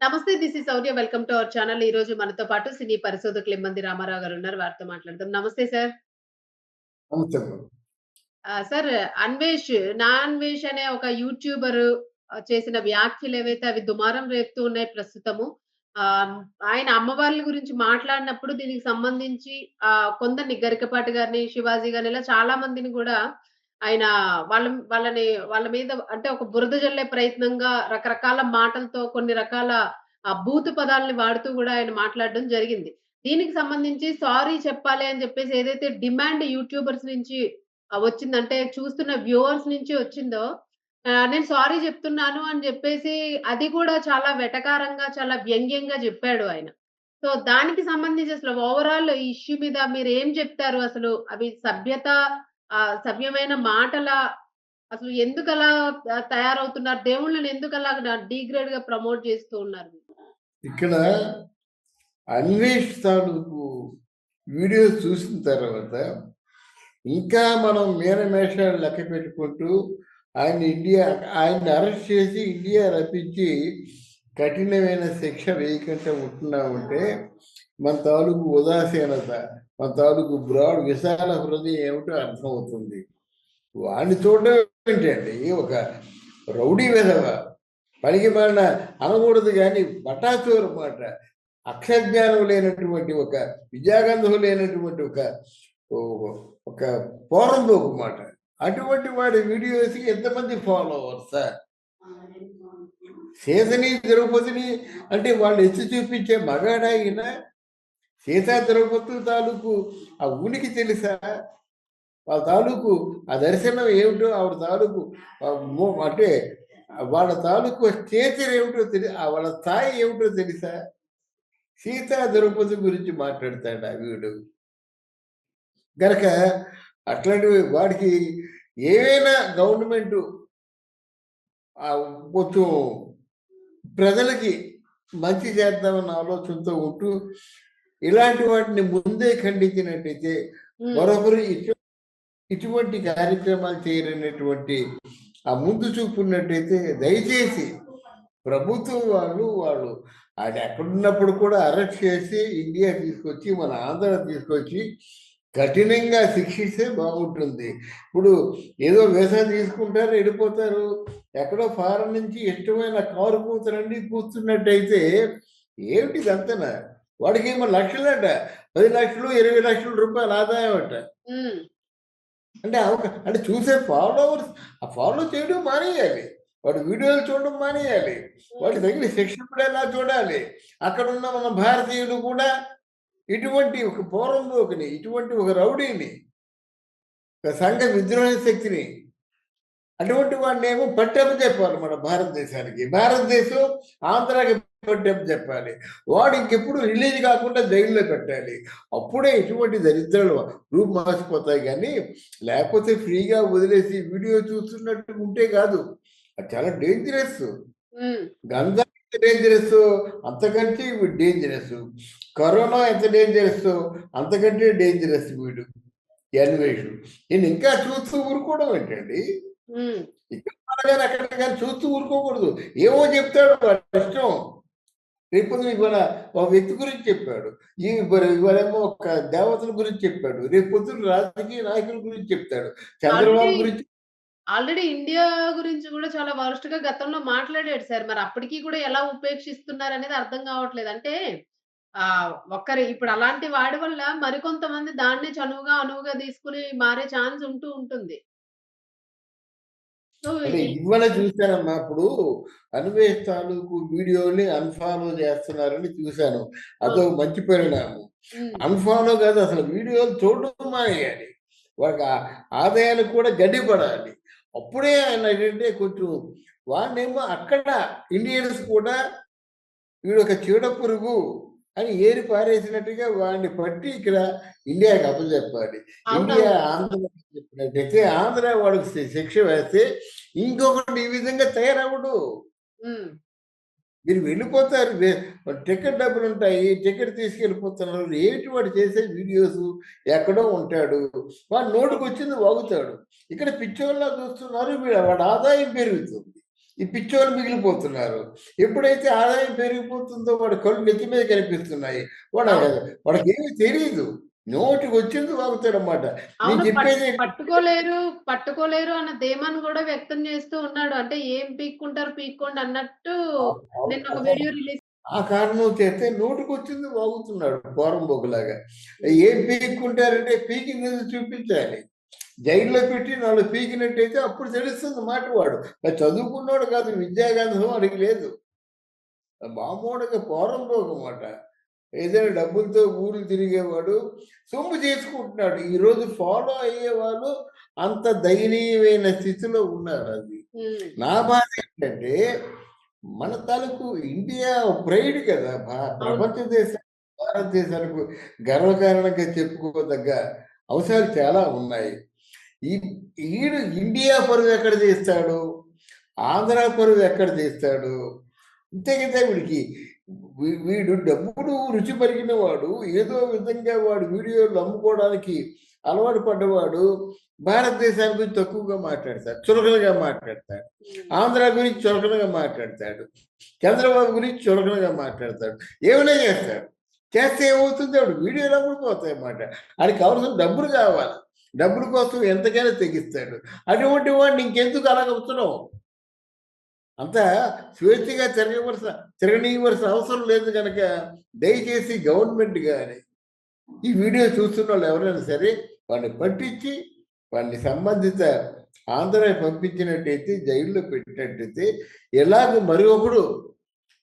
నమస్తే this is Saurya welcome to our channel ఈ రోజు మనతో పాటు సినీ పరిశోధకులు ఇమ్మంది రామారావు గారు ఉన్నారు. వారితో మాట్లాడదాం. నమస్తే సార్ సార్ అన్వేష్ నా అన్వేష్ అనే ఒక యూట్యూబర్ చేసిన వ్యాఖ్యలు ఏవైతే అవి దుమారం రేపుతూ ఉన్నాయి ప్రస్తుతము ఆయన అమ్మవార్ల గురించి మాట్లాడినప్పుడు దీనికి సంబంధించి ఆ కొందరిని గరికపాటి గారిని శివాజీ గారిని ఇలా చాలా మందిని కూడా ఆయన వాళ్ళ వాళ్ళని వాళ్ళ మీద అంటే ఒక బురద జల్లే ప్రయత్నంగా రకరకాల మాటలతో కొన్ని రకాల ఆ బూతు పదాలని వాడుతూ కూడా ఆయన మాట్లాడడం జరిగింది. దీనికి సంబంధించి సారీ చెప్పాలి అని చెప్పేసి ఏదైతే డిమాండ్ యూట్యూబర్స్ నుంచి వచ్చిందంటే చూస్తున్న వ్యూవర్స్ నుంచి వచ్చిందో నేను సారీ చెప్తున్నాను అని చెప్పేసి అది కూడా చాలా వెటకారంగా చాలా వ్యంగ్యంగా చెప్పాడు ఆయన. సో దానికి సంబంధించి అసలు ఓవరాల్ ఇష్యూ మీద మీరు ఏం చెప్తారు? అసలు అవి సభ్యత ఆ సభ్యమైన మాటల అసలు ఎందుకు అలా తయారవుతున్నారు? దేవుళ్ళని ఎందుకు అలా డిగ్రేడ్గా ప్రమోట్ చేస్తూ ఉన్నారు? ఇక్కడ అన్వేష్ తాలూకు వీడియోస్ చూసిన తర్వాత ఇంకా మనం మేనమేషాలు లెక్క పెట్టుకుంటూ ఆయన ఇండియా ఆయన అరెస్ట్ చేసి ఇండియా రప్పించి కఠినమైన శిక్ష వేయకుండా ఉంటున్నామంటే మన తాలూకు ఉదాసీనత. మన తాలూకు బ్రాడ్ విశాల హృదయం ఏమిటో అర్థమవుతుంది వాడిని చూడడం ఏంటండి? ఒక రౌడీ విధవ. పనికి మాలిన అనకూడదు కానీ బటాచూరు మాట. అక్షజ్ఞానం లేనటువంటి ఒక విద్యాగంధం లేనటువంటి ఒక ఒక పోరంబోకు మాట. అటువంటి వాడి వీడియోస్కి ఎంతమంది ఫాలోవర్స్? సీతని ద్రౌపదిని అంటే వాళ్ళు ఎత్తి చూపించే మగాడాయిన సీతా ద్రౌపదుల తాలూకు ఆ ఉనికి తెలుసా? వాళ్ళ తాలూకు ఆ దర్శనం ఏమిటో ఆవిడ తాలూకు అంటే వాళ్ళ తాలూకు స్టేచర్ ఏమిటో తెలి ఆ వాళ్ళ స్థాయి ఏమిటో తెలుసా? సీతా ద్రౌపది గురించి మాట్లాడతాడు ఆ వీడు. గనక అట్లాంటివి వాడికి ఏవైనా గవర్నమెంట్ కొంచెం ప్రజలకి మంచి చేద్దామన్న ఆలోచనతో ఉంటూ ఇలాంటి వాటిని ముందే ఖండించినట్టయితే మరొకరు ఇటు ఇటువంటి కార్యక్రమాలు చేయనటువంటి ఆ ముందు చూపు ఉన్నట్టయితే దయచేసి ప్రభుత్వం వాళ్ళు వాళ్ళు ఆయన ఎక్కడున్నప్పుడు కూడా అరెస్ట్ చేసి ఇండియా తీసుకొచ్చి మన ఆంధ్ర తీసుకొచ్చి కఠినంగా శిక్షిస్తే బాగుంటుంది. ఇప్పుడు ఏదో వీసా తీసుకుంటారు వెళ్ళిపోతారు. ఎక్కడో ఫారెన్ నుంచి ఇష్టమైన కారు కూతురండి కూర్చున్నట్టయితే ఏమిటి ఇదంతనా వాడికి ఏమో లక్షలట. పది లక్షలు ఇరవై లక్షల రూపాయల ఆదాయం అట. అంటే అంటే చూసే ఫాలోవర్స్ ఆ ఫాలో చేయడం మానేయాలి. వాడు వీడియోలు చూడడం మానేయాలి. వాడి తగిన శిక్ష కూడా ఎలా చూడాలి? అక్కడ ఉన్న మన భారతీయులు కూడా ఇటువంటి ఒక పౌరంలోకిని ఇటువంటి ఒక రౌడీని ఒక సంఘ విద్రోహ శక్తిని అటువంటి వాడిని ఏమో పట్టెప్ప చెప్పాలి మన భారతదేశానికి. భారతదేశం ఆంధ్రాకి చెప్పాలి. వాడు ఇంకెప్పుడు రిలీజ్ కాకుండా జైల్లో పెట్టాలి. అప్పుడే ఇటువంటి దరిద్రాలు రూపు మార్చిపోతాయి కానీ లేకపోతే ఫ్రీగా వదిలేసి వీడియో చూస్తున్నట్టు ఉంటే కాదు. అది చాలా డేంజరస్ గంజా ఎంత డేంజరస్ అంతకంటే వీడు డేంజరస్ కరోనా ఎంత డేంజరస్ అంతకంటే డేంజరస్ వీడు. అన్వేషుడు నేను ఇంకా చూస్తూ ఊరుకోవడం ఏంటండి? ఇక్కడ కానీ అక్కడ కానీ చూస్తూ ఊరుకోకూడదు. ఏమో చెప్తాడు ఇష్టం రేపు ఇవాళ ఒక వ్యక్తి గురించి చెప్పాడు. ఈ ఇవాళ- ఇవాళేమో ఒక దేవతల గురించి చెప్పాడు. రేపు పొద్దున రాజకీయ నాయకుల గురించి చెప్తాడు. చంద్రబాబు గురించి ఆల్రెడీ ఇండియా గురించి కూడా చాలా వరస్ట్గా గతంలో మాట్లాడాడు సార్. మరి అప్పటికి కూడా ఎలా ఉపేక్షిస్తున్నారు అనేది అర్థం కావట్లేదు. అంటే ఆ ఒక్కరి ఇప్పుడు అలాంటి వాడి వల్ల మరికొంతమంది దాన్ని చనువుగా అనువుగా తీసుకుని మారే ఛాన్స్ ఉంటూ ఉంటుంది. అంటే ఇవాళ చూశానమ్మా అప్పుడు అన్వేష్ తాలూకు వీడియోని అన్ఫాలో చేస్తున్నారని చూశాను. అదో మంచి పరిణామం. అన్ఫాలో కాదు అసలు వీడియోలు చూడడం మానేయాలి. వాళ్ళకి ఆ ఆదాయానికి కూడా గడ్డి పడాలి అప్పుడే ఆయన ఏంటంటే కొంచెం వాడినేమో అక్కడ ఇండియన్స్ కూడా వీడు ఒక చీడ పురుగు అని ఏరి పారేసినట్టుగా వాడిని పట్టి ఇక్కడ ఇండియాకి అప్పచెప్పాలి. ఇండియా ఆంధ్ర చెప్పినట్టయితే ఆంధ్ర వాడికి శిక్ష వేస్తే ఇంకొకటి ఈ విధంగా తయారవ్వడు. ఉమ్, మీరు వెళ్ళిపోతారు. టికెట్ డబ్బులు ఉంటాయి టికెట్ తీసుకెళ్ళిపోతున్నారు. ఏమిటి వాడు చేసే వీడియోస్? ఎక్కడో ఉంటాడు. వాడు నోటుకు వచ్చింది వాగుతాడు. ఇక్కడ పిచ్చోళ్ళ చూస్తున్నారు. వాడి ఆదాయం పెరుగుతుంది. ఈ పిచ్చోళ్ళు మిగిలిపోతున్నారు. ఎప్పుడైతే ఆదాయం పెరిగిపోతుందో వాడి కళ్ళు నెత్తి మీద కనిపిస్తున్నాయి. వాడు. వాడికి ఏమీ తెలియదు నోటికి వచ్చింది నేను పట్- చెప్పేది పట్టుకోలేరు పట్టుకోలేరు అన్న ధీమాను కూడా వ్యక్తం చేస్తూ ఉన్నాడు. అంటే ఏం పీక్కుంటారు పీక్కోండి అన్నట్టు నిన్న ఒక వీడియో రిలీజ్ ఆ కారణం చేస్తే నోటికి వచ్చింది వాగుతున్నాడు. పోరంబోకులాగా ఏం పీక్కుంటారంటే పీకింది చూపించాలి. జైల్లో పెట్టి నాలుగు పీకినట్టయితే అప్పుడు తెలుస్తుంది మాట వాడు. చదువుకున్నాడు కాదు విద్యాగంధం వాడికి లేదు. మామూలుగా పోరంబోకు మాట ఏదైనా డబ్బులతో ఊరు తిరిగేవాడు సొమ్ము చేసుకుంటున్నాడు. ఈరోజు ఫాలో అయ్యేవాళ్ళు అంత దయనీయమైన స్థితిలో ఉన్నారు అది. నా బాధ ఏంటంటే మన తాలూకు ఇండియా ప్రైడ్ కదా. ప్రపంచ దేశం భారతదేశానికి గర్వకారణంగా చెప్పుకోదగ్గ అంశాలు చాలా ఉన్నాయి. ఈడు ఇండియా పరువు ఎక్కడ తీస్తాడు? ఆంధ్ర పరువు ఎక్కడ తీస్తాడు? ఇంతే కదా వీడికి. వీడు డబ్బును రుచి పరిగిన వాడు ఏదో విధంగా వాడు వీడియోలు అమ్ముకోవడానికి అలవాటు పడ్డవాడు భారతదేశాన్ని గురించి తక్కువగా మాట్లాడతాడు చులకనగా మాట్లాడతాడు. ఆంధ్ర గురించి చులకనగా మాట్లాడతాడు. చంద్రబాబు గురించి చులకనగా మాట్లాడతాడు. ఏమైనా చేస్తాడు? చేస్తే ఏమవుతుంది? ఆవిడ వీడియోలు అప్పుడు పోతాయి అన్నమాట ఆడికి కావాల్సిన డబ్బులు కావాలి. డబ్బుల కోసం ఎంతకైనా తెగిస్తాడు. అటువంటి వాడిని ఇంకెందుకు అలాగవుతున్నావు అంత స్వేచ్ఛగా తిరగవలసిన తిరగనీయవలసిన అవసరం లేదు కనుక దయచేసి గవర్నమెంట్ కానీ ఈ వీడియో చూస్తున్న వాళ్ళు ఎవరైనా సరే వాడిని పట్టించి వాడిని సంబంధిత ఆంధ్ర పంపించినట్టయితే జైల్లో పెట్టినట్టయితే ఎలాగ మరి ఒకడు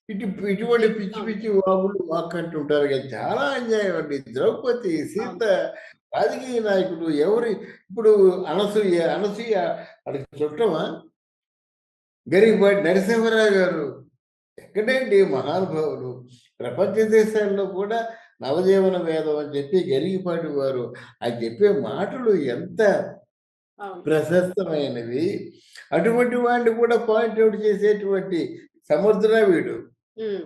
ఇటు ఇటువంటి పిచ్చి పిచ్చి వాగులు వాక్కంటుంటారు కానీ చాలా అన్యాయం అండి. ద్రౌపది సీత రాజకీయ నాయకుడు ఎవరి ఇప్పుడు అనసూయ అనసూయ అడిగి చుట్టమా? గరికపాటి నరసింహరావు గారు. ఎక్కడండి మహానుభావులు? ప్రపంచ దేశాల్లో కూడా నవజీవన వేదం అని చెప్పి గరికపాటి వారు అది చెప్పే మాటలు ఎంత ప్రశస్తమైనవి. అటువంటి వాడిని కూడా పాయింట్ అవుట్ చేసేటువంటి సమర్థుడా వీడు. ఉమ్,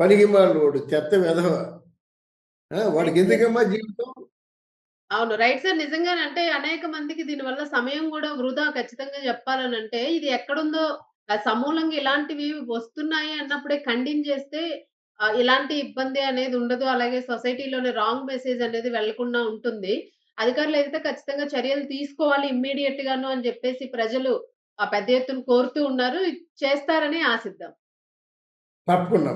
పనికిమాలోడు చెత్త వెధవ. వాడికి ఎందుకమ్మా జీవితం? అవును. Right sir. నిజంగానే అంటే అనేక మందికి దీనివల్ల సమయం కూడా వృధా ఖచ్చితంగా చెప్పాలని అంటే ఇది ఎక్కడుందో సమూలంగా ఇలాంటివి వస్తున్నాయి అన్నప్పుడే కండెమ్ చేస్తే ఆ, ఇలాంటి ఇబ్బంది అనేది ఉండదు. అలాగే సొసైటీలోనే రాంగ్ మెసేజ్ అనేది వెళ్ళకుండా ఉంటుంది. అధికారులు అయితే ఖచ్చితంగా చర్యలు తీసుకోవాలి ఇమ్మీడియట్ గాను అని చెప్పేసి ప్రజలు ఆ పెద్ద ఎత్తున కోరుతూ ఉన్నారు చేస్తారని ఆశిద్దాం. తప్పకుండా